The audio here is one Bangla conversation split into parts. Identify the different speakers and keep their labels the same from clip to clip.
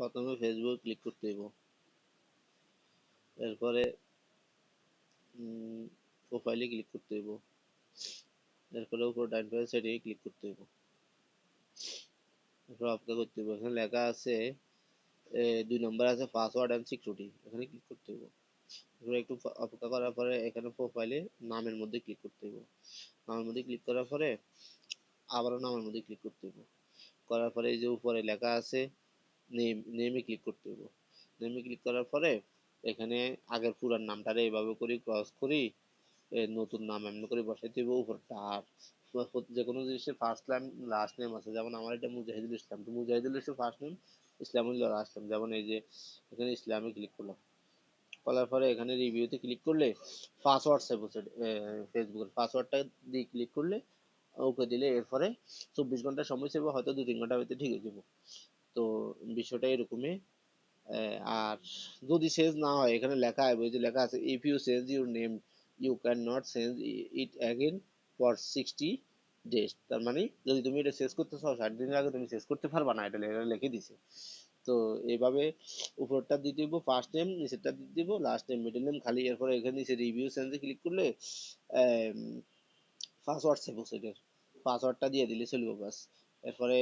Speaker 1: প্রথমে ফেসবুক ক্লিক করতে হইব। এরপরে প্রোফাইলে ক্লিক করতে হইব। এরপরে উপর ডাইন পাশে সেটিংয়ে ক্লিক করতে হইব। এরপর অপেক্ষা করতে হইব, এখানে লেখা আছে দুই নম্বর আছে পাসওয়ার্ড অ্যান্ড সিকিউরিটি এখানে ক্লিক করতে হইব। এরপর একটু অপেক্ষা করার পরে এখানে প্রোফাইলে নামের মধ্যে ক্লিক করতে হইব। নামের মধ্যে ক্লিক করার পরে আবারও নামের মধ্যে ক্লিক করতে হইব। করার পরে এই যে উপরে লেখা আছে নেম নেমে ক্লিক করতে হইব নেমে ক্লিক করার পরে এখানে আগের পুরান নামটারে এইভাবে করি ক্রস করি নতুন নাম এমনি করে বসাইতে হইব, উপরটা আর। যে কোনো জিনিসের ফার্স্ট নেম লাস্ট নেম আছে। যেমন আমার এটা মুজাহিদুল ইসলাম। তো Mujahidul Islam first name Islamullah last name যেমন এই যে এখানে ইসলামে ক্লিক করলাম। করার পরে এখানে রিভিউতে ক্লিক করলে পাসওয়ার্ড সেভ হচ্ছে ফেসবুকের পাসওয়ার্ডটা দিয়ে ক্লিক করলে, ওকে দিলে এরপরে চব্বিশ ঘণ্টা সময় সেভ হয়তো দু তিন ঘণ্টার ভিতরে ঠিক হয়ে যাব। তো বিষয়টা এরকমই। আর যদি চেঞ্জ না হয়, এখানে লেখা ওই যে লেখা আছে if you change your name you can not change it again for sixty days তার মানে যদি তুমি এটা চেঞ্জ করতে চাও, ষাট দিনের আগে তুমি চেঞ্জ করতে পারবা না, এটা লিখে দিছে। তো এইভাবে উপরটা দিয়ে দিব ফার্স্ট নেম নিচেরটা দিয়ে দিব লাস্ট নেম মিডল নেম খালি এরপরে এখানে নিচে রিভিউ চেঞ্জে ক্লিক করলে পাসওয়ার্ড সেভ হচ্ছে এটার পাসওয়ার্ডটা দিয়ে দিলে চলবে বাস। এরপরে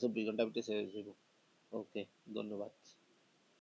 Speaker 1: চব্বিশ ঘণ্টা ভিতরে হয়ে ওকে ধন্যবাদ।